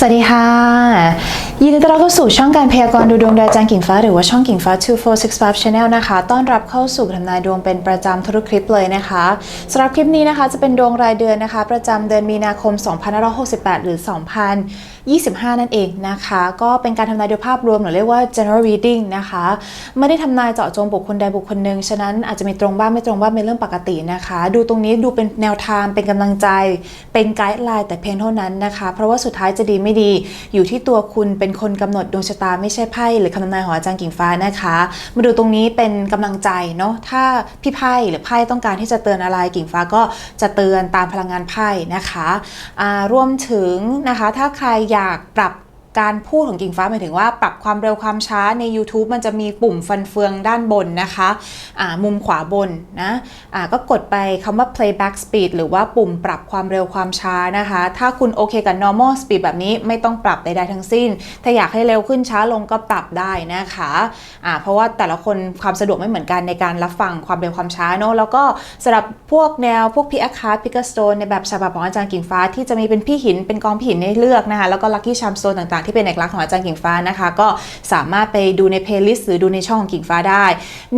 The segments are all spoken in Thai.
สวัสดีค่ะ ยินดีต้อนรับเข้าสู่ช่องการพยากรณ์ดูดวงโดยอาจารย์กิ่งฟ้าหรือว่าช่องกิ่งฟ้า 2465 Channel นะคะ ต้อนรับเข้าสู่ทำนายดวงเป็นประจำทุกคลิปเลยนะคะสำหรับคลิปนี้นะคะจะเป็นดวงรายเดือนนะคะ ประจำเดือนมีนาคม 2568 หรือ 25 นั่นเองนะคะ ก็เป็นการทำนายโดยภาพรวมหรือเรียกว่า general reading นะคะ ไม่ได้ทำนายเจาะจงบุคคลใดบุคคลหนึ่งฉะนั้นอาจจะมีตรงบ้างไม่ตรงบ้างเป็นเรื่องปกตินะคะ ดูตรงนี้ดูเป็นแนวทางเป็นกำลังใจ เป็นไกด์ไลน์แต่เพียงเท่านั้นนะคะ เพราะว่าสุดท้ายจะดีไม่ดีอยู่ที่ตัวคุณเป็นคนกำหนดดวงชะตาไม่ใช่ไพ่หรือคำทำนายของอาจารย์กิ่งฟ้านะคะ มาดูตรงนี้เป็นกำลังใจเนาะถ้าพี่ไพ่หรือไพ่ต้องการที่จะเตือนอะไรกิ่งฟ้าก็จะเตือนตามพลังงานไพ่นะคะอ่ารวมถึงนะคะถ้าใครอยากอากปรับ การพูดของกิ่งฟ้าหมายถึงว่าปรับความเร็วความช้าใน YouTube มันจะมีปุ่มฟันเฟืองด้านบนนะคะอ่ามุมขวาบนนะอ่าก็กดไปคำว่า playback speed หรือว่าปุ่มปรับความเร็วความช้านะคะ ถ้าคุณโอเคกับ normal speed แบบนี้ไม่ต้องปรับใดๆทั้งสิ้น ถ้าอยากให้เร็วขึ้นช้าลงก็ปรับได้นะคะอ่าเพราะว่าแต่ละคนความสะดวกไม่เหมือนกันในการรับฟังความเร็วความช้าเนอะแล้วก็สำหรับพวกแนวพวกพิอาคาพิกสโตนในแบบฉบับของอาจารย์กิ่งฟ้าที่จะมีเป็นพี่หินเป็นกองพี่หินให้เลือกนะคะแล้วก็ลัคกี้ชามโซนต่างๆที่เป็นเอกลักษณ์ของอาจารย์กิ่งฟ้านะคะ ก็สามารถไปดูในเพลย์ลิสต์หรือดูในช่องของกิ่งฟ้าได้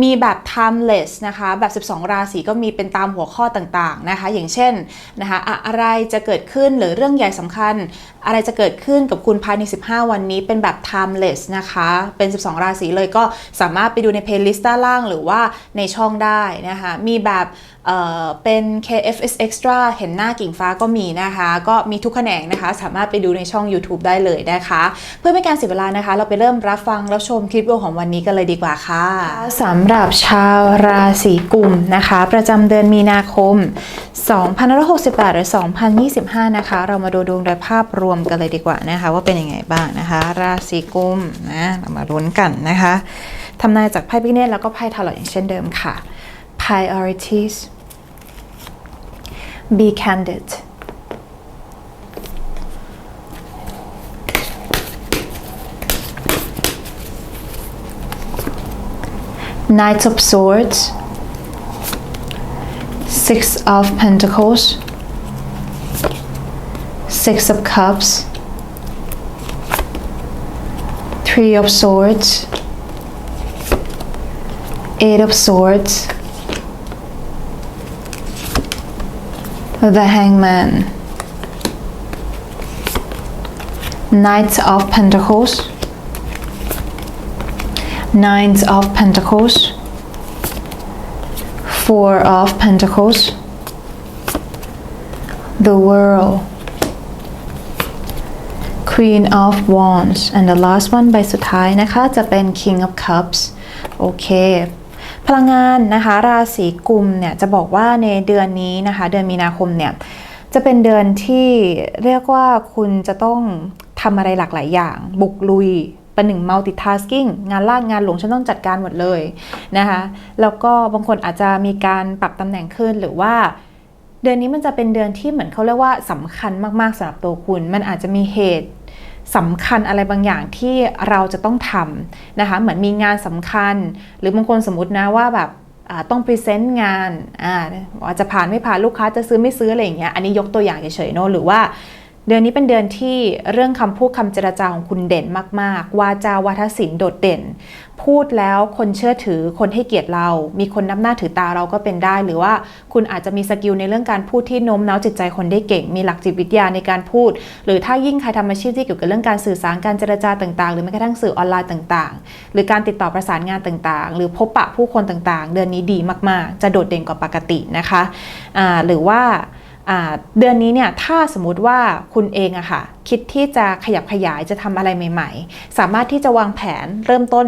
มีแบบ timeless นะคะ แบบ 12 ราศีก็มีเป็นตามหัวข้อต่างๆนะคะ อย่างเช่นนะคะอะไรจะเกิดขึ้นหรือเรื่องใหญ่สำคัญ อะไรจะเกิดขึ้นกับคุณภายใน 15 วันนี้เป็นแบบ timeless นะคะ เป็น 12 ราศีเลยก็สามารถไปดูในเพลย์ลิสต์ด้านล่าง หรือว่าในช่องได้นะคะ มีแบบเป็น KFS Extra เห็นหน้ากิ่งฟ้าก็มีนะคะ ก็มีทุกแขนงนะคะ สามารถไปดูในช่อง YouTube ได้เลยนะคะ เพื่อไม่การเสียเวลานะคะ เราไปเริ่มรับฟังรับชมคลิปวิดีโอของวันนี้กันเลยดีกว่าค่ะสำหรับชาวราศีกุมนะคะ ประจำเดือนมีนาคม 2568 หรือ 2025 นะคะ เรามาดูดวงโดยภาพรวมกันเลยดีกว่านะคะ ว่าเป็นยังไงบ้างนะคะ ราศีกุมนะเรามาลุ้นกันนะคะทำนายจากไพ่พิเนตแล้วก็ไพ่ทาร์ลอตอย่างเช่นเดิมค่ะ priorities be candid. Knight of Swords, Six of Pentacles, Six of Cups, Three of Swords, Eight of Swords, the Hangman, Knight of Pentacles, Nines of Pentacles, Four of Pentacles, the World, Queen of Wands and the last one ใบสุดท้ายนะคะจะเป็น King of Cups โอเค พ ลังงานนะคะ ราศีกุมเนี่ยจะบอกว่าในเดือนนี้นะคะ เดือนมีนาคมเนี่ยจะเป็นเดือนที่เรียกว่าคุณจะต้องทำอะไรหลากหลายอย่าง บุกลุยเป็นหนึ่ง multitasking งานลากงานหลวงฉันต้องจัดการหมดเลยนะคะ แล้วก็บางคนอาจจะมีการปรับตำแหน่งขึ้นหรือว่าเดือนนี้มันจะเป็นเดือนที่เหมือนเขาเรียกว่าสำคัญมากๆสำหรับตัวคุณ มันอาจจะมีเหตุ สำคัญอะไรบางอย่างที่เราจะต้องทำนะคะเหมือนมีงานสำคัญ หรือบางคนสมมตินะว่าแบบต้องพรีเซนต์งานอาจจะผ่านไม่ผ่านลูกค้าจะซื้อไม่ซื้ออะไรอย่างเงี้ยอันนี้ยกตัวอย่างเฉยๆเนาะหรือว่า เดือนนี้เป็นเดือนที่เรื่องคำพูดคำเจรจาของคุณเด่นมาก ๆ วาจาวาทศิลป์โดดเด่น พูดแล้วคนเชื่อถือคนให้เกียรติเรา มีคนนับหน้าถือตาเราก็เป็นได้ หรือว่าคุณอาจจะมีสกิลในเรื่องการพูดที่โน้มน้าวจิตใจคนได้เก่ง มีหลักจิตวิทยาในการพูด หรือถ้ายิ่งใครทำอาชีพที่เกี่ยวกับเรื่องการสื่อสารการเจรจาต่างๆ หรือแม้กระทั่งสื่อออนไลน์ต่างๆ หรือการติดต่อประสานงานต่างๆ หรือพบปะผู้คนต่างๆ เดือนนี้ดีมากๆ จะโดดเด่นกว่าปกตินะคะอ่าหรือว่า เดือนนี้เนี่ยถ้าสมมติว่าคุณเองอะค่ะคิดที่จะขยับขยายจะทำอะไรใหม่ ๆ สามารถที่จะวางแผนเริ่มต้น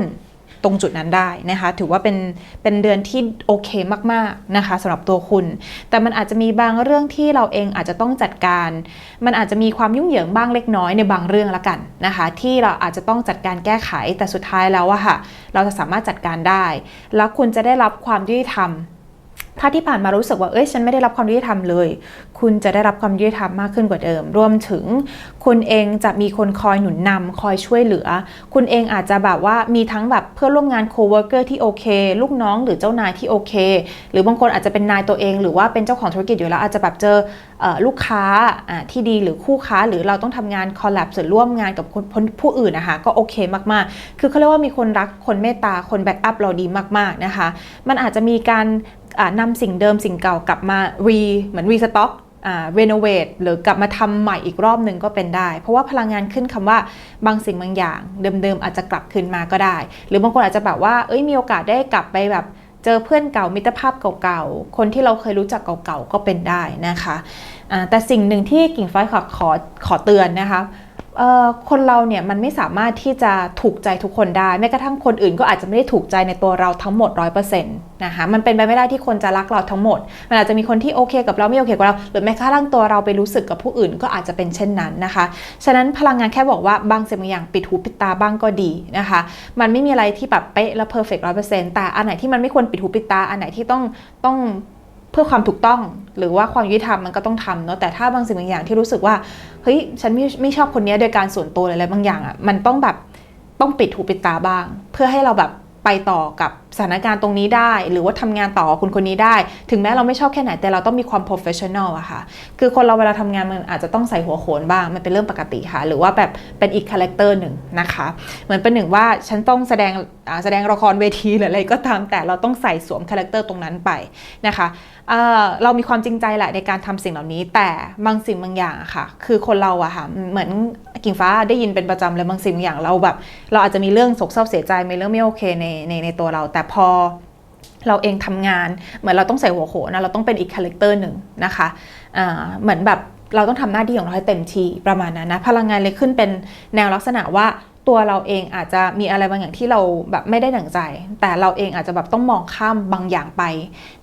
ตรงจุดนั้นได้นะคะถือว่าเป็นเป็นเดือนที่โอเคมากๆนะคะสำหรับตัวคุณ แต่มันอาจจะมีบางเรื่องที่เราเองอาจจะต้องจัดการ มันอาจจะมีความยุ่งเหยิงบ้างเล็กน้อยในบางเรื่องละกันนะคะที่เราอาจจะต้องจัดการแก้ไขแต่สุดท้ายแล้วอะค่ะเราจะสามารถจัดการได้ แล้วคุณจะได้รับความยุติธรรม ถ้าที่ผ่านมารู้สึกว่าเอ้ยฉันไม่ได้รับความยุติธรรมเลย คุณจะได้รับความยุติธรรมมากขึ้นกว่าเดิม รวมถึง คุณเองจะมีคนคอยหนุนนำคอยช่วยเหลือ คุณเองอาจจะแบบว่ามีทั้งแบบเพื่อนร่วมงาน co-worker ที่โอเค ลูกน้องหรือเจ้านายที่โอเค หรือบางคนอาจจะเป็นนายตัวเอง หรือว่าเป็นเจ้าของธุรกิจอยู่แล้วอาจจะแบบเจออลูกค้าที่ดีหรือคู่ค้าหรือเราต้องทำงานคอลแลบส่วนร่วมงานกับคนผู้อื่นนะคะก็โอเคมากๆ คือเขาเรียกว่ามีคนรักคนเมตตาคนแบ็กอัพเราดีมากๆนะคะ มันอาจจะมีการ นำสิ่งเดิมสิ่งเก่ากลับมารีเหมือนรีสต็อกรีโนเวทหรือกลับมาทำใหม่อีกรอบหนึ่งก็เป็นได้ เพราะว่าพลังงานขึ้นคำว่าบางสิ่งบางอย่าง เดิมๆอาจจะกลับคืนมาก็ได้ หรือบางคนอาจจะแบบว่าเอ้ยมีโอกาสได้กลับไปแบบเจอเพื่อนเก่ามิตรภาพเก่าๆ คนที่เราเคยรู้จักเก่าๆ ก็เป็นได้นะคะ แต่สิ่งหนึ่งที่กิ่งฟ้าขอขอขอเตือนนะคะ คนเราเนี่ยมันไม่สามารถที่จะถูกใจทุกคนได้แม้กระทั่งคนอื่นก็อาจจะไม่ได้ถูกใจในตัวเราทั้งหมด 100%นะคะมันเป็นไปไม่ได้ที่คนจะรักเราทั้งหมด มันอาจจะมีคนที่โอเคกับเราไม่โอเคกับเรา หรือแม้กระทั่งตัวเราไปรู้สึกกับผู้อื่นก็อาจจะเป็นเช่นนั้นนะคะ ฉะนั้นพลังงานแค่บอกว่าบางสิ่งบางอย่างปิดหูปิดตาบ้างก็ดีนะคะ มันไม่มีอะไรที่แบบเป๊ะและเพอร์เฟกต์ร้อยเปอร์เซ็นต์แต่อันไหนที่มันไม่ควรปิดหูปิดตาอันไหนที่ต้องต้อง เพื่อความถูกต้องหรือว่าความยุติธรรมมันก็ต้องทำเนาะแต่ถ้าบางสิ่งบางอย่างที่รู้สึกว่าเฮ้ยฉันไม่ไม่ชอบคนนี้โดยการส่วนตัวออะไรบางอย่างอะ่ะมันต้องแบบต้องปิดหูปิดตาบ้าง เพื่อให้เราแบบไปต่อกับสถานการณ์ตรงนี้ได้ หรือว่าทำงานต่อคุณคนนี้ได้ ถึงแม้เราไม่ชอบแค่ไหนแต่เราต้องมีความ professional อะค่ะ คือคนเราเวลาทำงานมันอาจจะต้องใส่หัวโขนบ้าง มันเป็นเรื่องปกติค่ะ หรือว่าแบบเป็นอีกคาแรคเตอร์หนึ่งนะคะ เหมือนเป็นหนึ่งว่าฉันต้องแสดงแสดงละครเวทีหรืออะไรก็ตามแต่เราต้องใส่สวมคาแรคเตอร์ตรงนั้นไปนะคะ เเรามีความจริงใจแหละในการทำสิ่งเหล่านี้ แต่บางสิ่งบางอย่างค่ะ คือคนเราอะค่ะเหมือนกิ่งฟ้าได้ยินเป็นประจำเลยบางสิ่งบางอย่างเราแบบ เราอาจจะมีเรื่องโศกเศร้าเสียใจมีเรื่องไม่โอเคในในในตัวเรา แต่พอเราเองทำงาน เหมือนเราต้องใส่หัวโขนนะเราต้องเป็นอีกคาแรคเตอร์หนึ่งนะคะเหมือนแบบเราต้องทำหน้าที่ของเราให้เต็มที่ประมาณนั้นนะพลังงานเลยขึ้นเป็นแนวลักษณะว่า ตัวเราเองอาจจะมีอะไรบางอย่างที่เราแบบไม่ได้ดั่งใจ แต่เราเองอาจจะแบบต้องมองข้ามบางอย่างไป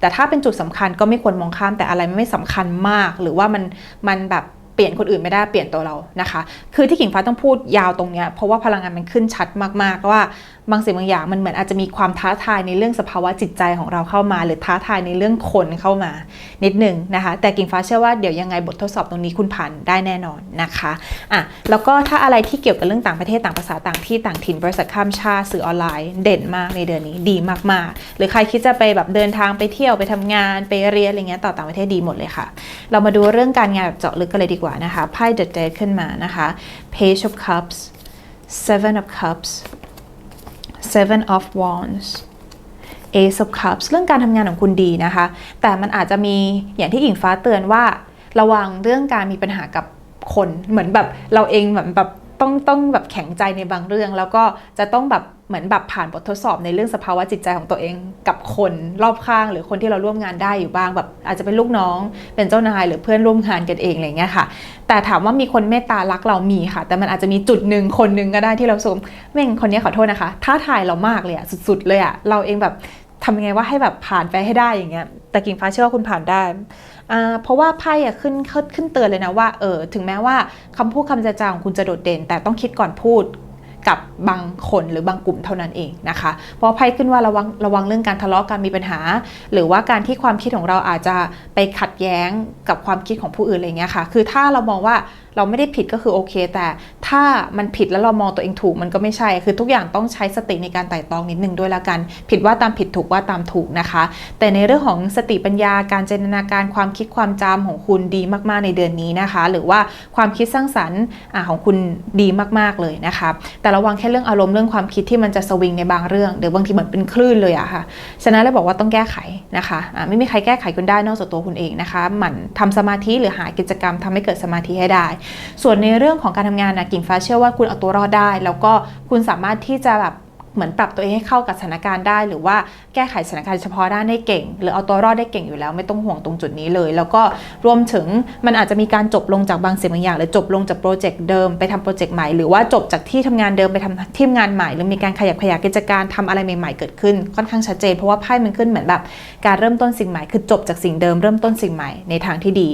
แต่ถ้าเป็นจุดสำคัญก็ไม่ควรมองข้ามแต่อะไรไม่สำคัญมาก หรือว่ามันมันแบบ ปลี่ยนคนอื่นไม่ได้เปลี่ยนตัวเรานะคะ คือที่กิ่งฟ้าต้องพูดยาวตรงเนี้ยเพราะว่าพลังงานมันขึ้นชัดมากๆว่าบางสิ่งบางอย่างมันเหมือนอาจจะมีความท้าทายในเรื่องสภาวะจิตใจของเราเข้ามา หรือท้าทายในเรื่องคนเข้ามานิดหนึ่งนะคะ แต่กิ่งฟ้าเชื่อว่าเดี๋ยวยังไงบททดสอบตรงนี้คุณผ่านได้แน่นอนนะคะอะแล้วก็ถ้าอะไรที่เกี่ยวกับเรื่องต่างประเทศต่างภาษาต่างที่ต่างถิ่นบริษัทข้ามชาติสื่อออนไลน์ เด่นมากในเดือนนี้ดีมากๆ หรือใครคิดจะไปแบบเดินทางไปเที่ยวไปทำงานไปเรียนอะไรเงี้ยต่อต่างประเทศดีหมดเลยค่ะ เรามาดูเรื่องการงานแบบเจาะลึกกันเลยดีกว่านะคะไพ่ The Dead ขึ้นมานะคะ Page of Cups Seven of Cups Seven of Wands Ace of Cups เรื่องการทำงานของคุณดีนะคะ แต่มันอาจจะมีอย่างที่หญิงฟ้าเตือนว่า ระวังเรื่องการมีปัญหากับคนเหมือนแบบเราเองแบบแบบ ต้องต้องแบบแข็งใจในบางเรื่อง แล้วก็จะต้องแบบเหมือนแบบผ่านบททดสอบในเรื่องสภาวะจิตใจของตัวเองกับคนรอบข้าง หรือคนที่เราร่วมงานได้อยู่บ้างแบบอาจจะเป็นลูกน้อง เป็นเจ้านายหรือเพื่อนร่วมงานกันเองอะไรเงี้ยค่ะ แต่ถามว่ามีคนเมตตารักเรามีค่ะ แต่มันอาจจะมีจุดหนึ่งคนหนึ่งก็ได้ที่เราสมแม่งคนนี้ขอโทษนะคะท้าทายเรามากเลยอะสุด ๆ เลยอะเราเองแบบ ทำยังไงว่าให้แบบผ่านไปให้ได้อย่างเงี้ย แต่กิ่งฟ้าเชื่อว่าคุณผ่านได้เพราะว่าไพ่อะขึ้นขึ้นเตือนเลยนะว่าเออถึงแม้ว่าคำพูดคำจาจาของคุณจะโดดเด่น แต่ต้องคิดก่อนพูด กับบางคนหรือบางกลุ่มเท่านั้นเองนะคะ เพราะไพ่ขึ้นว่าระวังระวังเรื่องการทะเลาะการมีปัญหา หรือว่าการที่ความคิดของเราอาจจะไปขัดแย้งกับความคิดของผู้อื่นอะไรเงี้ยค่ะ คือถ้าเรามองว่าเราไม่ได้ผิดก็คือโอเค แต่ถ้ามันผิดแล้วเรามองตัวเองถูกมันก็ไม่ใช่ คือทุกอย่างต้องใช้สติในการไต่ตองนิดนึงด้วยละกัน ผิดว่าตามผิดถูกว่าตามถูกนะคะ แต่ในเรื่องของสติปัญญาการจินตนาการความคิดความจำของคุณดีมากๆในเดือนนี้นะคะ หรือว่าความคิดสร้างสรรค์ของคุณดีมากๆเลยนะคะ แต่ระวังแค่เรื่องอารมณ์เรื่องความคิดที่มันจะสวิงในบางเรื่องหรือบางทีเหมือนเป็นคลื่นเลยอะค่ะฉะนั้นเลยบอกว่าต้องแก้ไขนะคะะไม่มีใครแก้ไขคุณได้นอกจากตัวคุณเองนะคะ หมั่นทำสมาธิหรือหากิจกรรมทำให้เกิดสมาธิให้ได้ ส่วนในเรื่องของการทำงานนะกิ่งฟ้าเชื่อว่าคุณเอาตัวรอดได้ แล้วก็คุณสามารถที่จะแบบ เหมือนปรับตัวเองให้เข้ากับสถานการณ์ได้ หรือว่าแก้ไขสถานการณ์เฉพาะด้านได้เก่ง หรือเอาตัวรอดได้เก่งอยู่แล้ว ไม่ต้องห่วงตรงจุดนี้เลย แล้วก็รวมถึงมันอาจจะมีการจบลงจากบางสิ่งบางอย่าง หรือจบลงจากโปรเจกต์เดิมไปทำโปรเจกต์ใหม่หรือว่าจบจากที่ทำงานเดิมไปทำที่งานใหม่ หรือมีการขยับขยายกิจการทำอะไรใหม่ๆเกิดขึ้นค่อนข้างชัดเจนเพราะว่าไพ่มันขึ้นเหมือนแบบการเริ่มต้นสิ่งใหม่คือจบจากสิ่งเดิมเริ่มต้นสิ่งใหม่ในทางที่ดี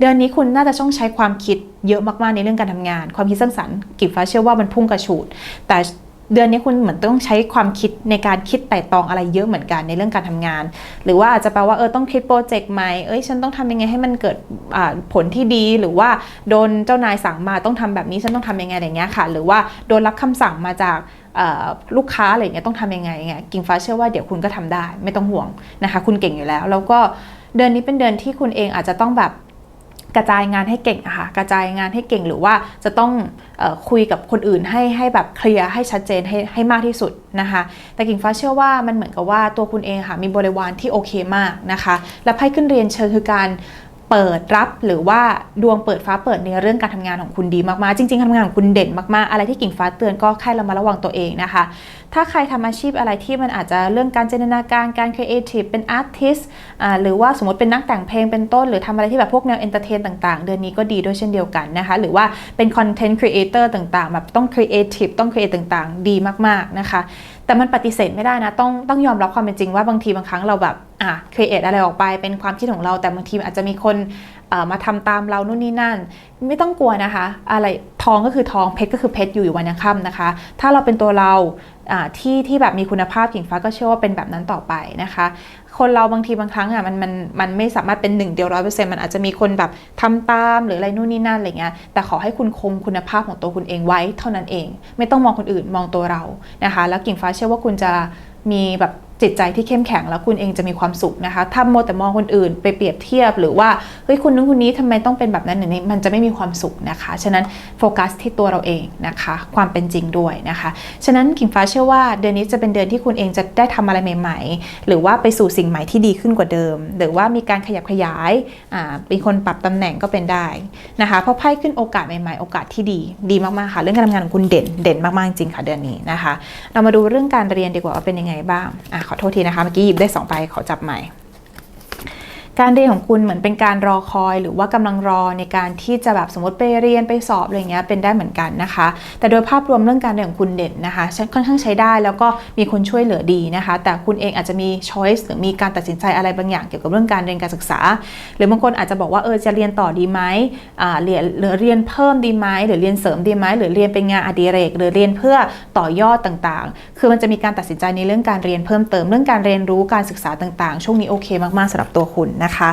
เดือนนี้คุณน่าจะต้องใช้ความคิดเยอะมากๆในเรื่องการทำงาน ความคิดสร้างสรรค์กิจฟ้าเชื่อว่ามันพุ่งกระฉูดแต่ เดือนนี้คุณเหมือนต้องใช้ความคิดในการคิดไต่ตองอะไรเยอะเหมือนกันในเรื่องการทำงาน หรือว่าอาจจะแปลว่าเออต้องคิดโปรเจกต์ใหม่เอ้ยฉันต้องทำยังไงให้มันเกิดผลที่ดีหรือว่าโดนเจ้านายสั่งมาต้องทำแบบนี้ฉันต้องทำยังไงอะไรเงี้ยค่ะ หรือว่าโดนรับคำสั่งมาจากลูกค้าอะไรเงี้ยต้องทำยังไงเงี้ยกิ่งฟ้าเชื่อว่าเดี๋ยวคุณก็ทำได้ ไม่ต้องห่วงนะคะ คุณเก่งอยู่แล้ว แล้วก็เดือนนี้เป็นเดือนที่คุณเองอาจจะต้องแบบ กระจายงานให้เก่งอะค่ะกระจายงานให้เก่งหรือว่าจะต้องอคุยกับคนอื่นให้ให้แบบเคลียร์ให้ชัดเจนให้ให้มากที่สุดนะคะ แต่กิ่งฟ้าเชื่อว่ามันเหมือนกับว่าตัวคุณเองค่ะมีบริวารที่โอเคมากนะคะ และไพ่ขึ้นเรียนเชิญคือการ เปิดรับหรือว่าดวงเปิดฟ้าเปิดในเรื่องการทำงานของคุณดีมากๆ จริงๆการทำงานของคุณเด่นมากๆ อะไรที่กิ่งฟ้าเตือนก็แค่เรามาระวังตัวเองนะคะ ถ้าใครทำอาชีพอะไรที่มันอาจจะเรื่องการจินตนาการการครีเอทีฟเป็นอาร์ติสหรือว่าสมมติเป็นนักแต่งเพลงเป็นต้น หรือทำอะไรที่แบบพวกแนวเอนเตอร์เทนต่างๆ เดือนนี้ก็ดีด้วยเช่นเดียวกันนะคะ หรือว่าเป็นคอนเทนต์ครีเอเตอร์ต่างๆ แบบต้องครีเอทีฟต้องครีเอทต่างๆ ดีมากๆนะคะ แต่มันปฏิเสธไม่ได้นะ ต้องต้องยอมรับความเป็นจริงว่าบางทีบางครั้งเราแบบอะครีเอทอะไรออกไปเป็นความคิดของเรา แต่บางทีอาจจะมีคน มาทำตามเรานู่นนี่นั่น ไม่ต้องกลัวนะคะ อะไรทองก็คือทองเพชรก็คือเพชรอยู่อยู่วันยังค่ำนะคะ ถ้าเราเป็นตัวเราที่ที่แบบมีคุณภาพกิ่งฟ้าก็เชื่อว่าเป็นแบบนั้นต่อไปนะคะ คนเราบางทีบางครั้งอะมันมันมันไม่สามารถเป็นหนึ่งเดียวร้อยเปอร์เซ็นต์มันอาจจะมีคนแบบทำตามหรืออะไรนู่นนี่นั่นอะไรเงี้ยแต่ขอให้คุณคงคุณภาพของตัวคุณเองไว้เท่านั้นเอง ไม่ต้องมองคนอื่นมองตัวเรานะคะ แล้วกิ่งฟ้าเชื่อว่าคุณจะมีแบบ จิตใจที่เข้มแข็งแล้วคุณเองจะมีความสุขนะคะ ถ้าโมแต่มองคนอื่นไปเปรียบเทียบ หรือว่าเฮ้ยคุณนู้นคนนี้ทำไมต้องเป็นแบบนั้นอย่างนี้มันจะไม่มีความสุขนะคะ ฉะนั้นโฟกัสที่ตัวเราเองนะคะ ความเป็นจริงด้วยนะคะ ฉะนั้นกิ่งฟ้าเชื่อว่าเดือนนี้จะเป็นเดือนที่คุณเองจะได้ทำอะไรใหม่ ๆ หรือว่าไปสู่สิ่งใหม่ที่ดีขึ้นกว่าเดิม หรือว่ามีการขยับขยายอ่าเป็นคนปรับตำแหน่งก็เป็นได้นะคะเพราะไพ่ขึ้นโอกาสใหม่ๆ โอกาสที่ดีดีมากๆค่ะ เรื่องการทำงานของคุณเด่นเด่นมากๆจริงค่ะเดือนนี้นะคะ เรามาดูเรื่องการเรียนดีกว่าว่าเป็นยังไงบ้างอะขอโทษทีนะคะ เมื่อกี้หยิบได้2ใบขอจับใหม่ การเรียนของคุณเหมือนเป็นการรอคอย หรือว่ากำลังรอในการที่จะแบบสมมติไปเรียนไปสอบอะไรเงี้ยเป็นได้เหมือนกันนะคะ แต่โดยภาพรวมเรื่องการเรียนของคุณเด่นนะคะค่อนข้างใช้ได้แล้วก็มีคนช่วยเหลือดีนะคะ แต่คุณเองอาจจะมี choice หรือมีการตัดสินใจอะไรบางอย่างเกี่ยวกับเรื่องการเรียนการศึกษา หรือบางคนอาจจะบอกว่าเออจะเรียนต่อดีไหมอ่าเรียนหรือเรียนเพิ่มดีไหมหรือเรียนเสริมดีไหมหรือเรียนเป็นงานอดิเรก หรือเรียนเพื่อต่อยอดต่างๆ คือมันจะมีการตัดสินใจในเรื่องการเรียนเพิ่มเติมเรื่องการเรียนรู้การศึกษาต่างๆ ช่วงนี้โอเคมากๆสำหรับตัวคุณนะคะ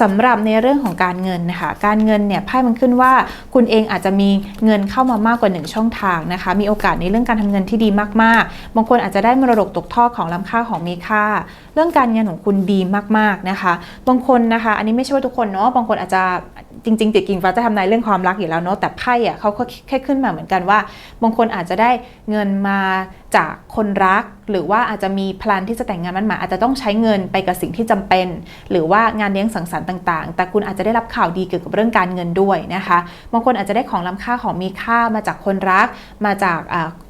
สำหรับในเรื่องของการเงินนะคะการเงินเนี่ยไพ่มันขึ้นว่าคุณเองอาจจะมีเงินเข้ามามากกว่า 1 ช่องทางนะคะ มีโอกาสในเรื่องการทำเงินที่ดีมากๆ บางคนอาจจะได้มรดกตกทอดของล้ำค่าของมีค่า เรื่องการเงินของคุณดีมากๆนะคะ บางคนนะคะ อันนี้ไม่ใช่ว่าทุกคนเนาะบางคนอาจจะ จริงๆจิตกิ่งฟ้าจะทำนายเรื่องความรักอยู่แล้วเนาะแต่ไพ่อะเขาก็แค่ขึ้นมาเหมือนกันว่าบางคนอาจจะได้เงินมาจากคนรัก หรือว่าอาจจะมีพลันที่จะแต่งงานมันหมายอาจจะต้องใช้เงินไปกับสิ่งที่จำเป็น หรือว่างานเลี้ยงสังสรรค์ต่างๆ แต่คุณอาจจะได้รับข่าวดีเกี่ยวกับเรื่องการเงินด้วยนะคะบางคนอาจจะได้ของล้ำค่าของมีค่ามาจากคนรักมาจาก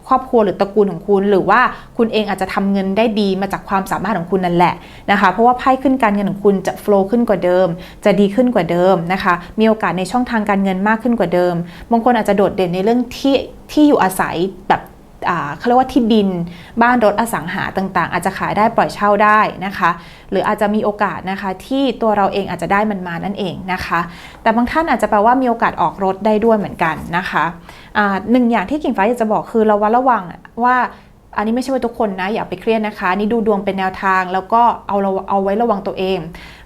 ครอบครัวหรือตระกูลของคุณ หรือว่าคุณเองอาจจะทำเงินได้ดีมาจากความสามารถของคุณนั่นแหละนะคะเพราะว่าไพ่ขึ้นการเงินของคุณจะโฟล์ขึ้นกว่าเดิม จะดีขึ้นกว่าเดิมนะคะมีโอกาสในช่องทางการเงินมากขึ้นกว่าเดิมบางคนอาจจะโดดเด่นในเรื่องที่ที่อยู่อาศัยแบบ เขาเรียกว่าที่ดินบ้านรถอสังหาต่างๆ อาจจะขายได้ปล่อยเช่าได้นะคะ หรืออาจจะมีโอกาสนะคะที่ตัวเราเองอาจจะได้มันมานั่นเองนะคะ แต่บางท่านอาจจะแปลว่ามีโอกาสออกรถได้ด้วยเหมือนกันนะคะหนึ่งอย่างที่กิ่งฟ้าอยากจะบอกคือเราว่าระวังว่าอันนี้ไม่ใช่ว่าทุกคนนะอย่าไปเครียดนะคะนี่ดูดวงเป็นแนวทาง แล้วก็เอาเราเอาไว้ระวังตัวเอง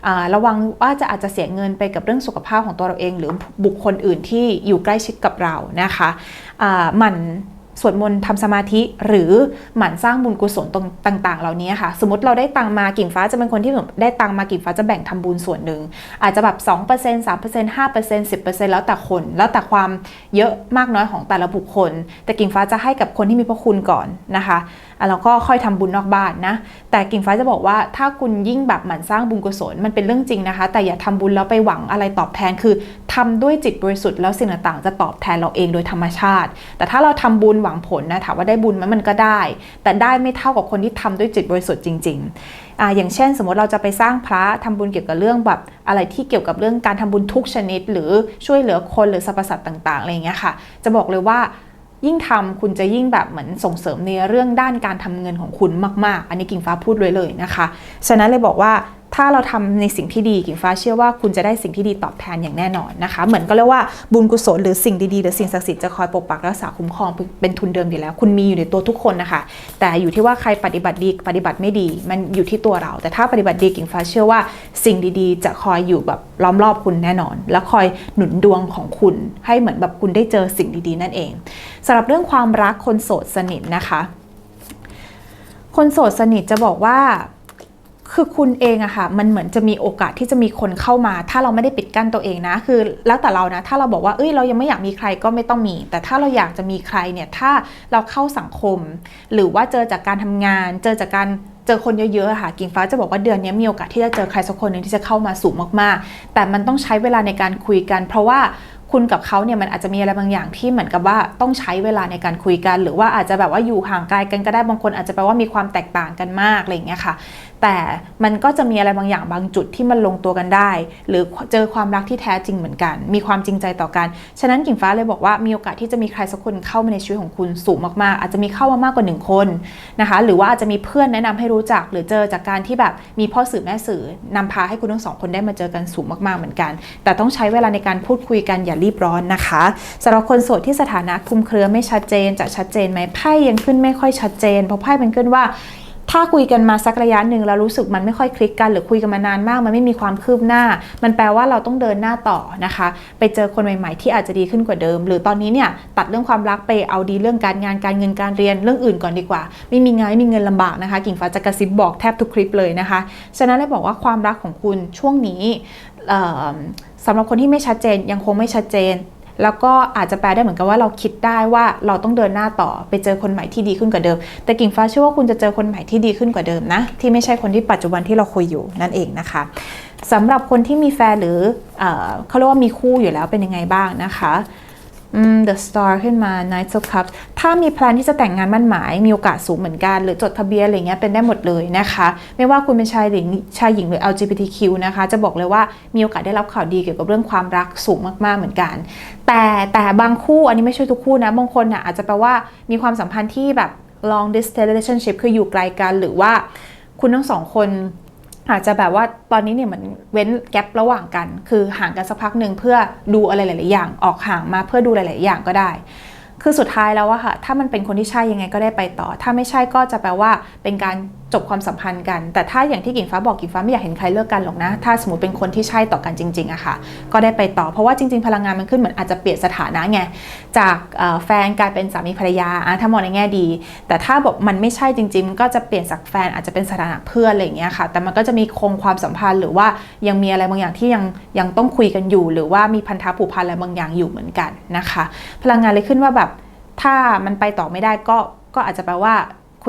อระวังว่าจะอาจจะเสียเงินไปกับเรื่องสุขภาพของตัวเราเอง หรือบุคคลอื่นที่อยู่ใกล้ชิดกับเรานะคะมัน สวดมนต์ทำสมาธิหรือหมั่นสร้างบุญกุศลตรงต่าง ๆ เหล่านี้ค่ะ สมมติเราได้ตังมากิ่งฟ้าจะเป็นคนที่ได้ตังมากิ่งฟ้าจะแบ่งทำบุญส่วนหนึ่ง อาจจะแบบ2% 3% 5% 10%แล้วแต่คน แล้วแต่ความเยอะมากน้อยของแต่ละบุคคล แต่กิ่งฟ้าจะให้กับคนที่มีพระคุณก่อนนะคะแล้วก็ค่อยทำบุญนอกบ้านนะ แต่กิ่งฟ้าจะบอกว่าถ้าคุณยิ่งแบบหมั่นสร้างบุญกุศลมันเป็นเรื่องจริงนะคะ แต่อย่าทำบุญแล้วไปหวังอะไรตอบแทนคือทำด้วยจิตบริสุทธิ์แล้วสิ่งต่างๆจะตอบแทนเราเองโดยธรรมชาติ แต่ถ้าเราทำบุญหวังผลนะถามว่าได้บุญไหมมันก็ได้ แต่ได้ไม่เท่ากับคนที่ทำด้วยจิตบริสุทธิ์จริง ๆออย่างเช่น สมมติเราจะไปสร้างพระทำบุญเกี่ยวกับเรื่องแบบอะไรที่เกี่ยวกับเรื่องการทำบุญทุกชนิด หรือช่วยเหลือคนหรือสรรพสัตว์ต่างๆอะไรอย่างเงี้ยค่ะ จะบอกเลยว่ายิ่งทำคุณจะยิ่งแบบเหมือนส่งเสริมในเรื่องด้านการทำเงินของคุณมาก ๆ อันนี้กิ่งฟ้าพูดเลยเลยนะคะ ฉะนั้นเลยบอกว่า ถ้าเราทำในสิ่งที่ดีกิ่งฟ้าเชื่อว่าคุณจะได้สิ่งที่ดีตอบแทนอย่างแน่นอนนะคะ เหมือนก็เรียกว่าบุญกุศลหรือสิ่งดีๆหรือสิ่งศักดิ์สิทธิ์จะคอยปกปักรักษาคุ้มครองเป็นทุนเดิมอยู่แล้ว คุณมีอยู่ในตัวทุกคนนะคะ แต่อยู่ที่ว่าใครปฏิบัติดีปฏิบัติไม่ดี มันอยู่ที่ตัวเรา แต่ถ้าปฏิบัติดีกิ่งฟ้าเชื่อว่า สิ่งดีๆ จะคอยอยู่แบบล้อมรอบคุณแน่นอน และคอยหนุนดวงของคุณ ให้เหมือนแบบคุณได้เจอสิ่งดีๆ นั่นเองสำหรับเรื่องความรักคนโสดสนิทนะคะ คนโสดสนิทจะบอกว่า คือคุณเองอะค่ะ มันเหมือนจะมีโอกาสที่จะมีคนเข้ามา ถ้าเราไม่ได้ปิดกั้นตัวเองนะ คือแล้วแต่เรานะ ถ้าเราบอกว่า เอ้ย เรายังไม่อยากมีใครก็ไม่ต้องมี แต่ถ้าเราอยากจะมีใครเนี่ย ถ้าเราเข้าสังคม หรือว่าเจอจากการทำงาน เจอจากการเจอคนเยอะๆค่ะ กิ่งฟ้าจะบอกว่าเดือนนี้มีโอกาสที่จะเจอใครสักคนหนึ่งที่จะเข้ามาสูงมากๆ แต่มันต้องใช้เวลาในการคุยกัน เพราะว่า คุณกับเขาเนี่ยมันอาจจะมีอะไรบางอย่างที่เหมือนกับว่าต้องใช้เวลาในการคุยกัน หรือว่าอาจจะแบบว่าอยู่ห่างไกลกันก็ได้บางคน อาจจะแปลว่ามีความแตกต่างกันมากอะไรอย่างเงี้ยค่ะ แต่มันก็จะมีอะไรบางอย่างบางจุดที่มันลงตัวกันได้ หรือเจอความรักที่แท้จริงเหมือนกัน มีความจริงใจต่อกัน ฉะนั้นกิ่งฟ้าเลยบอกว่ามีโอกาสที่จะมีใครสักคนเข้ามาในชีวิตของคุณสูงมากๆ อาจจะมีเข้ามามากกว่าหนึ่งคนนะคะหรือว่าอาจจะมีเพื่อนแนะนำให้รู้จัก หรือเจอจากการที่แบบมีพ่อสื่อแม่สื่อนำพาให้คุณทั้งสองคนได้มาเจอกันสูงมากๆเหมือนกัน แต่ต้องใช้เวลาในการพูดคุยกันอย่ารีบร้อนนะคะสำหรับคนโสดที่สถานะคุมเครือไม่ชัดเจนจะชัดเจนไหมไพ่ยังขึ้นไม่ค่อยชัดเจน เพราะไพ่มันขึ้นว่าถ้าคุยกันมาสักระยะหนึ่งแล้วรู้สึกมันไม่ค่อยคลิกกันหรือคุยกันมานานมาก มันไม่มีความคืบหน้า มันแปลว่าเราต้องเดินหน้าต่อนะคะ ไปเจอคนใหม่ๆ ที่อาจจะดีขึ้นกว่าเดิม หรือตอนนี้เนี่ยตัดเรื่องความรักไปเอาดีเรื่องการงานการเงินการเรียนเรื่องอื่นก่อนดีกว่า ไม่มีงานไม่มีเงินลำบากนะคะ กิ่งฟ้าจะกระซิบบอกแทบทุกคลิปเลยนะคะฉะนั้นเลยบอกว่าความรักของคุณช่วงนี้ สำหรับคนที่ไม่ชัดเจนยังคงไม่ชัดเจน แล้วก็อาจจะแปลได้เหมือนกันว่าเราคิดได้ว่าเราต้องเดินหน้าต่อไปเจอคนใหม่ที่ดีขึ้นกว่าเดิม แต่กิ่งฟ้าเชื่อว่าคุณจะเจอคนใหม่ที่ดีขึ้นกว่าเดิมนะ ที่ไม่ใช่คนที่ปัจจุบันที่เราคุยอยู่นั่นเองนะคะสำหรับคนที่มีแฟนหรือเอเขาเรียกว่ามีคู่อยู่แล้วเป็นยังไงบ้างนะคะ The Star ขึ้นมา Knight of Cups ถ้ามีแพลนที่จะแต่งงานมั่นหมาย มีโอกาสสูงเหมือนกัน หรือจดทะเบียนอะไรเงี้ยเป็นได้หมดเลยนะคะ ไม่ว่าคุณเป็นชายหญิงชายหญิงหรือ LGBTQ นะคะ จะบอกเลยว่ามีโอกาสได้รับข่าวดีเกี่ยวกับเรื่องความรักสูงมากๆเหมือนกัน แต่แต่บางคู่อันนี้ไม่ใช่ทุกคู่นะบางคนน่ะอาจจะแปลว่ามีความสัมพันธ์ที่แบบ long distance relationship คืออยู่ไกลกันหรือว่าคุณทั้งสองคน อาจจะแบบว่าตอนนี้เนี่ยเหมือนเว้นแกลระหว่างกัน คือห่างกันสักพักหนึ่งเพื่อดูอะไรหลาย ๆ อย่าง ออกห่างมาเพื่อดูหลาย ๆ อย่างก็ได้ คือสุดท้ายแล้วอะค่ะ ถ้ามันเป็นคนที่ใช่ยังไงก็ได้ไปต่อ ถ้าไม่ใช่ก็จะแปลว่าเป็นการ จบความสัมพันธ์กัน แต่ถ้าอย่างที่กิ่งฟ้าบอกกิ่งฟ้าไม่อยากเห็นใครเลิกกันหรอกนะ ถ้าสมมติเป็นคนที่ใช่ต่อกันจริงๆอะค่ะ ก็ได้ไปต่อ เพราะว่าจริง ๆ พลังงานมันขึ้นเหมือนอาจจะเปลี่ยนสถานะไง จากแฟนกลายเป็นสามีภรรยาถ้ามองในแง่ดี แต่ถ้าบอกมันไม่ใช่จริงๆมันก็จะเปลี่ยนจากแฟนอาจจะเป็นสถานะเพื่อนอะไรอย่างเงี้ยค่ะ แต่มันก็จะมีคงความสัมพันธ์หรือว่ายังมีอะไรบางอย่างที่ยังยังต้องคุยกันอยู่ หรือว่ามีพันธะผูกพันอะไรบางอย่างอยู่เหมือนกันนะคะ พลังงานเลยขึ้นว่าแบบถ้ามันไปต่อไม่ได้ก็ก็อาจจะแปลว่า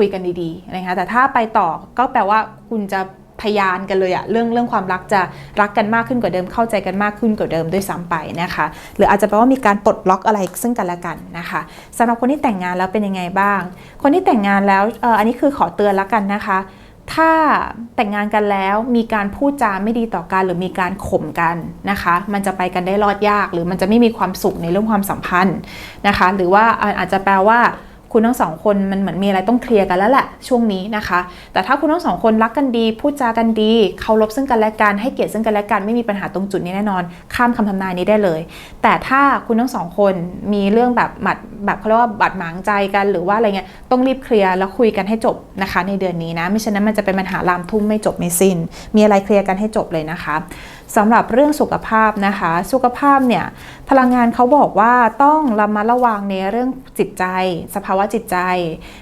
คุยกันดีๆนะคะแต่ถ้าไปต่อก็แปลว่าคุณจะพยานกันเลยอะเรื่องเรื่องความรักจะรักกันมากขึ้นกว่าเดิมเข้าใจกันมากขึ้นกว่าเดิมด้วยซ้ำไปนะคะ หรืออาจจะแปลว่ามีการปลดล็อกอะไรซึ่งกันและกันนะคะสำหรับคนที่แต่งงานแล้วเป็นยังไงบ้าง คนที่แต่งงานแล้วอออันนี้คือขอเตือนล้วกันนะคะ ถ้าแต่งงานกันแล้วมีการพูดจาไม่ดีต่อกันหรือมีการข่มกันนะคะ มันจะไปกันได้รอดยาก หรือมันจะไม่มีความสุขในเรื่องความสัมพันธ์นะคะ หรือว่าอาจจะแปลว่า คุณทั้งสองคนมันเหมือนมีอะไรต้องเคลียร์กันแล้วแหละช่วงนี้นะคะ แต่ถ้าคุณทั้งสองคนรักกันดี พูดจากันดีเคารพซึ่งกันและกันให้เกียรติซึ่งกันและกันไม่มีปัญหาตรงจุดนี้แน่นอน ข้ามคำทำนายนี้ได้เลย แต่ถ้าคุณทั้งสองคนมีเรื่องแบบหมัดแบบเขาเรียกว่าบาดหมางใจกันหรือว่าอะไรเงี้ยต้องรีบเคลียร์แล้วคุยกันให้จบนะคะ ในเดือนนี้นะไม่ฉะนั้นมันจะเป็นปัญหาลามทุ่มไม่จบไม่สิน้น มีอะไรเคลียร์กันให้จบเลยนะคะ สำหรับเรื่องสุขภาพนะคะ สุขภาพเนี่ยพลังงานเขาบอกว่าต้องระมัดระวังในเรื่องจิตใจ สภาวะจิตใจ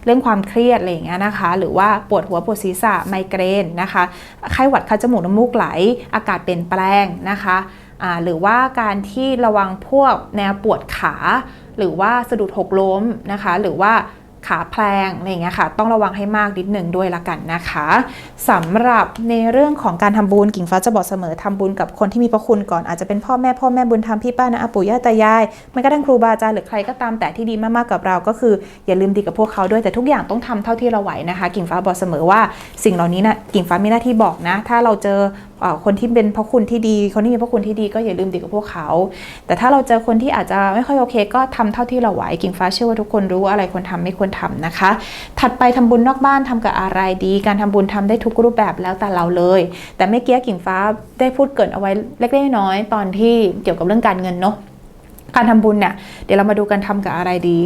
เรื่องความเครียดอะไรอย่างเงี้ยนะคะ หรือว่าปวดหัวปวดศีรษะไมเกรนนะคะไข้หวัดคัดจมูกน้ำมูกไหล อากาศเปลี่ยนแปลงนะคะหรือว่าการที่ระวังพวกแนวปวดขา หรือว่าสะดุดหกล้มนะคะ หรือว่า ขาแพลงอะไรอย่างเงี้ยค่ะ ต้องระวังให้มากนิดหนึ่งด้วยละกันนะคะสำหรับในเรื่องของการทำบุญกิ่งฟ้าจะบอกเสมอทำบุญกับคนที่มีพระคุณก่อนอาจจะเป็นพ่อแม่พ่อแม่บุญธรรมพี่ป้านะอาปู่ย่าตายายไม่ก็ทั้งครูบาอาจารย์หรือใครก็ตามแต่ที่ดีมากๆกับเรา ก็คืออย่าลืมดีกับพวกเขาด้วยแต่ทุกอย่างต้องทำเท่าที่เราไหวนะคะ กิ่งฟ้าบอกเสมอว่าสิ่งเหล่านี้นะกิ่งฟ้ามีหน้าที่บอกนะ ถ้าเราเจอคนที่เป็นพระคุณที่ดี คนที่มีพระคุณที่ดีก็อย่าลืมดีกับพวกเขา แต่ถ้าเราเจอคนที่อาจจะไม่ค่อยโอเค ก็ทำเท่าที่เราไหวกิ่งฟ้าเชื่อว่าทุกคนรู้อะไรควรทำไม่ควรทำนะคะ ถัดไปทำบุญนอกบ้านทำกับอะไรดี การทำบุญทำได้ทุกรูปแบบแล้วแต่เราเลย แต่เมื่อกี้กิ่งฟ้าได้พูดเกินเอาไว้เล็กๆน้อยๆตอนที่เกี่ยวกับเรื่องการเงินเนาะการทำบุญเนี่ยเดี๋ยวเรามาดูกันทำกับอะไรดี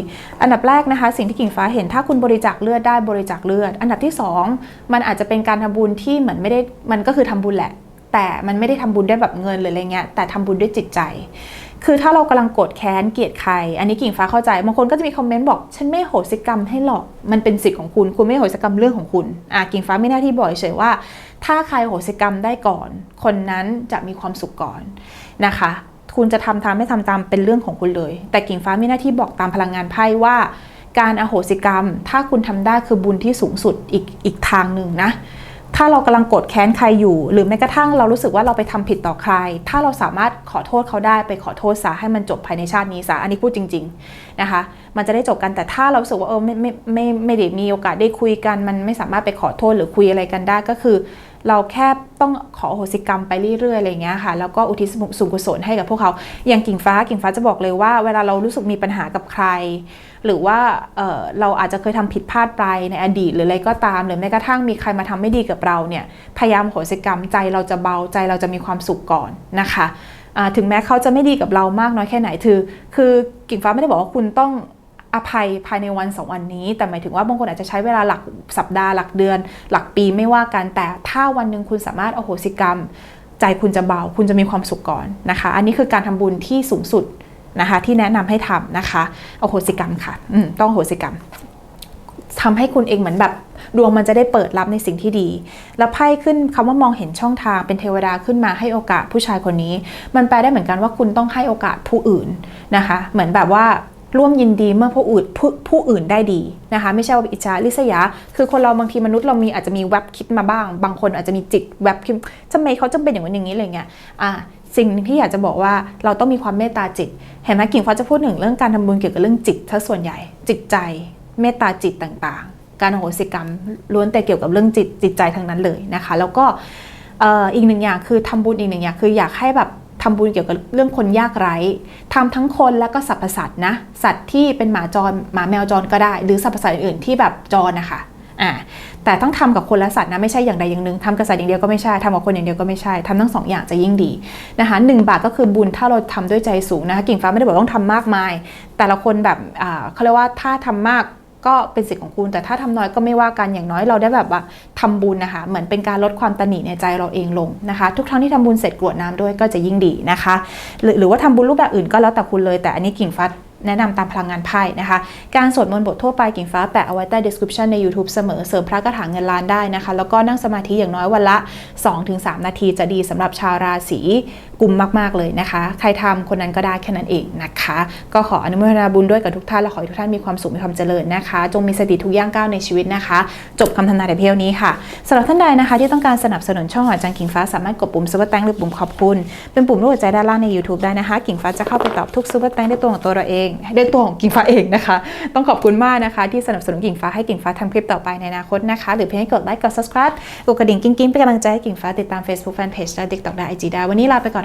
อันดับแรกนะคะ สิ่งที่กิ่งฟ้าเห็นถ้าคุณบริจาคเลือดได้บริจาคเลือด อันดับที่สองมันอาจจะเป็นการทำบุญที่เหมือนไม่ได้มันก็คือทำบุญแหละ แต่มันไม่ได้ทำบุญด้วยแบบเงินหรืออะไรเงี้ยแต่ทำบุญด้วยจิตใจ คือถ้าเรากำลังโกรธแค้นเกลียดใคร อันนี้กิ่งฟ้าเข้าใจบางคนก็จะมีคอมเมนต์บอก ฉันไม่โหสิกรรมให้หรอกมันเป็นสิทธิ์ของคุณ คุณไม่โหสิกรรมเรื่องของคุณอะกิ่งฟ้าไม่หน้าที่บอกเฉยว่า ถ้าใครโหสิกรรมได้ก่อน คนนั้นจะมีความสุขก่อนนะคะคุณจะทำตามไม่ทำตามเป็นเรื่องของคุณเลย แต่กิ่งฟ้ามีหน้าที่บอกตามพลังงานไพ่ว่า การอโหสิกรรม ถ้าคุณทำได้คือบุญที่สูงสุดอีกอีกทางหนึ่งนะ ถ้าเรากำลังโกรธแค้นใครอยู่ หรือแม้กระทั่งเรารู้สึกว่าเราไปทำผิดต่อใคร ถ้าเราสามารถขอโทษเขาได้ไปขอโทษซะให้มันจบภายในชาตินี้ซะอันนี้พูดจริง ๆนะคะ มันจะได้จบกันแต่ถ้าเราสึกว่าเออไม่ไม่ไม่ไม่ได้มีโอกาสได้คุยกัน มันไม่สามารถไปขอโทษหรือคุยอะไรกันได้ก็คือ เราแค่ต้องขอโหสิกรรมไปเรื่อยๆอะไรเงี้ยค่ะแล้วก็อุทิศส่วนกุศลให้กับพวกเขาอย่างกิ่งฟ้ากิ่งฟ้าจะบอกเลยว่า เวลาเรารู้สึกมีปัญหากับใคร หรือว่าเออเราอาจจะเคยทำผิดพลาดไปในอดีตหรืออะไรก็ตาม หรือแม้กระทั่งมีใครมาทำไม่ดีกับเราเนี่ยพยายามโหสิกรรมใจเราจะเบาใจเราจะมีความสุขก่อนนะคะถึงแม้เขาจะไม่ดีกับเรามากน้อยแค่ไหนคือ คือกิ่งฟ้าไม่ได้บอกว่าคุณต้อง อภัยภายในวันสองวันนี้ แต่หมายถึงว่าบางคนอาจจะใช้เวลาหลักสัปดาห์หลักเดือน หลักปีไม่ว่ากันแต่ถ้าวันหนึ่งคุณสามารถอโหสิกรรม ใจคุณจะเบา คุณจะมีความสุขก่อนนะคะ อันนี้คือการทำบุญที่สูงสุดนะคะ ที่แนะนำให้ทำนะคะอโหสิกรรมค่ะต้องอโหสิกรรมทำให้คุณเองเหมือนแบบดวงมันจะได้เปิดรับในสิ่งที่ดี แล้วไพ่ขึ้นคำว่ามองเห็นช่องทางเป็นเทวดาขึ้นมาให้โอกาสผู้ชายคนนี้ มันแปลได้เหมือนกันว่าคุณต้องให้โอกาสผู้อื่นนะคะ เหมือนแบบว่า ร่วมยินดีเมื่อผู้อื่นผผู้อื่นได้ดีนะคะ ไม่ใช่ว่าอิจฉาริษยา คือคนเราบางทีมนุษย์เรามีอาจจะมีแวบคิดมาบ้าง บางคนอาจจะมีจิตแวบคิดทำไมเขาจำเป็นอย่างนั้อย่างนี้อะไรเงี้ยอ่าสิ่งหนึ่งที่อยากจะบอกว่าเราต้องมีความเมตตาจิต เห็นไหมกิ่งฟ้าจะพูดถึงเรื่องการทำบุญเกี่ยวกับเรื่องจิตถ้าส่วนใหญ่ จิตใจ เมตตาจิตต่างๆ การโหสิกรรมล้วนแต่เกี่ยวกับเรื่องจิตจิตใจทั้งนั้นเลยนะคะ แล้วก็อีกหนึ่งอย่างคือทำบุญอีกหนึ่งอย่างคืออยากให้แบบ ทำบุญเกี่ยวกับเรื่องคนยากไร้ทำทั้งคนแล้วก็สรรพสัตว์นะ สัตว์ที่เป็นหมาจรหมาแมวจรก็ได้ หรือสรรพสัตว์อื่นๆที่แบบจรนะคะอ่าแต่ต้องทำกับคนและสัตว์นะไม่ใช่อย่างใดอย่างหนึ่งทำกับสัตว์อย่างเดียวก็ไม่ใช่ทำกับคนอย่างเดียวก็ไม่ใช่ทำทั้งสองอย่างจะยิ่งดีนะคะหนึ่งบาทก็คือบุญถ้าเราทำด้วยใจสูงนะคะกิ่งฟ้าไม่ได้บอกต้องทำมากมาย แต่ละคนแบบอ่าเขาเรียกว่าถ้าทำมาก ก็เป็นสิทธิ์ของคุณ แต่ถ้าทำน้อยก็ไม่ว่ากันอย่างน้อยเราได้แบบว่าทำบุญนะคะ เหมือนเป็นการลดความตนีในใจเราเองลงนะคะ ทุกครั้งที่ทำบุญเสร็จกรวดน้ำด้วยก็จะยิ่งดีนะคะ หรือหรือว่าทำบุญรูปแบบอื่นก็แล้วแต่คุณเลย แต่อันนี้กิ่งฟ้าแนะนำตามพลังงานไพ่นะคะ การสวดมนต์บททั่วไปกิ่งฟ้าแปะเอาไว้ใต้ description ใน YouTube เสมอเสริมพระกระถางเงินล้านได้นะคะ แล้วก็นั่งสมาธิอย่างน้อยวันละ 2-3 นาทีจะดีสำหรับชาวราศี กุมมากๆเลยนะคะ ใครทำคนนั้นก็ได้แค่นั้นเองนะคะ ก็ขออนุโมทนาบุญด้วยกับทุกท่านและขอให้ทุกท่านมีความสุขมีความเจริญนะคะ จงมีสติทุกย่างก้าวในชีวิตนะคะ จบคำทำนายแต่เพียงนี้ค่ะสำหรับท่านใดนะคะ ที่ต้องการสนับสนุนช่องหอจังกิ่งฟ้าสามารถกดปุ่มซุปเปอร์แตงหรือปุ่มขอบคุณเป็นปุ่มรูปหัวใจด้านล่างใน YouTube ได้นะคะ กิ่งฟ้าจะเข้าไปตอบทุกซุปเปอร์แตงด้วยตัวของตัวเราเองด้วยตัวของกิ่งฟ้าเองนะคะ ต้องขอบคุณมากนะคะ ที่สนับสนุนกิ่งฟ้าให้กิ่งฟ้าทำคลิปต่อไปในอนาคตนะคะ หรือเพียงให้กดไลค์กด subscribe กดกระดิ่งกิ้งๆเป็นกำลังใจให้กิ่งฟ้าติดตาม Facebook Fanpage และ TikTok และ IG ได้วันนี้ลาไปก่อน